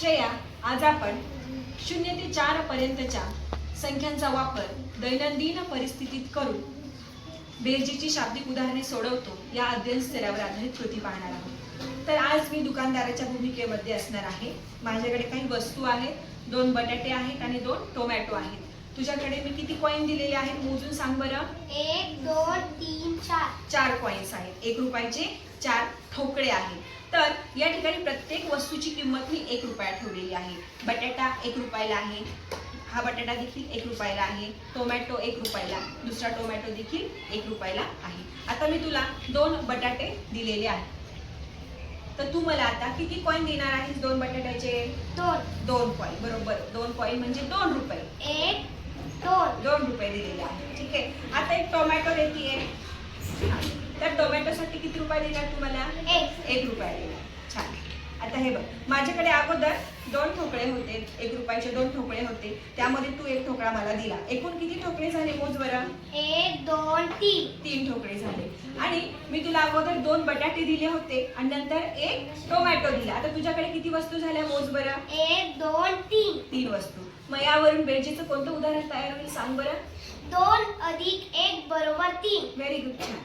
श्रेया आज आपण शून्य ते चार पर्यंतच्या संख्यांचा वापर दैनंदिन परिस्थितीत करून बेरजेची शाब्दिक उदाहरणे सोडवतो या अध्ययन स्तरावर आधारित कृती पाहणार आहोत. तर आज मी दुकानदाराच्या भूमिकेमध्ये असणार आहे. माझ्याकडे काही वस्तू आहेत दोन बटाटे आहेत आणि दोन टोमॅटो आहेत. तुझ्याकडे मी किती कॉईन दिलेले आहेत? मोजून सांग बरं. एक दोन तीन चार. चार कॉईन्स आहेत. एक रुपयाचे चार ठोकळे आहेत. तर या ठिकाणी प्रत्येक वस्तूची किंमत मी एक रुपया ठेवलेली आहे. बटाटा एक रुपयाला आहे. हा बटाटा देखील एक रुपयाला आहे. टोमॅटो एक रुपयाला. दुसरा टोमॅटो देखील एक रुपयाला आहे. आता मी तुला दोन बटाटे दिलेले आहेत. तर तू मला आता किती कॉईन देणार आहेस दोन बटाट्याचे? दोन. दोन कॉईन बरोबर. दोन कॉईन म्हणजे दोन रुपये. एक दोन. दोन रुपये दिलेले आहेत. ठीक आहे. आता एक टोमॅटो देते टोमॅटोसाठी किती रुपये देणार तुम्हाला? एक. रुपया देणार. छान. आता हे बघ माझ्याकडे अगोदर दोन ठोकळे होते एक रुपयाचे दोन ठोकळे होते. त्यामध्ये तू एक ठोकळा मला दिला. एकूण किती ठोकळे झाले मोज बरं एक दोन तीन. तीन ठोकळे झाले. आणि मी तुला अगोदर दोन बटाटे दिले होते आणि नंतर एक टोमॅटो दिला. आता तुझ्याकडे किती वस्तू झाल्या मोज बरं एक दोन तीन. तीन वस्तू. मग यावरून बेरजेचं कोणतं उदाहरण तयार होईल सांग बरं? दोन अधिक एक बरोबर तीन. व्हेरी गुड छान.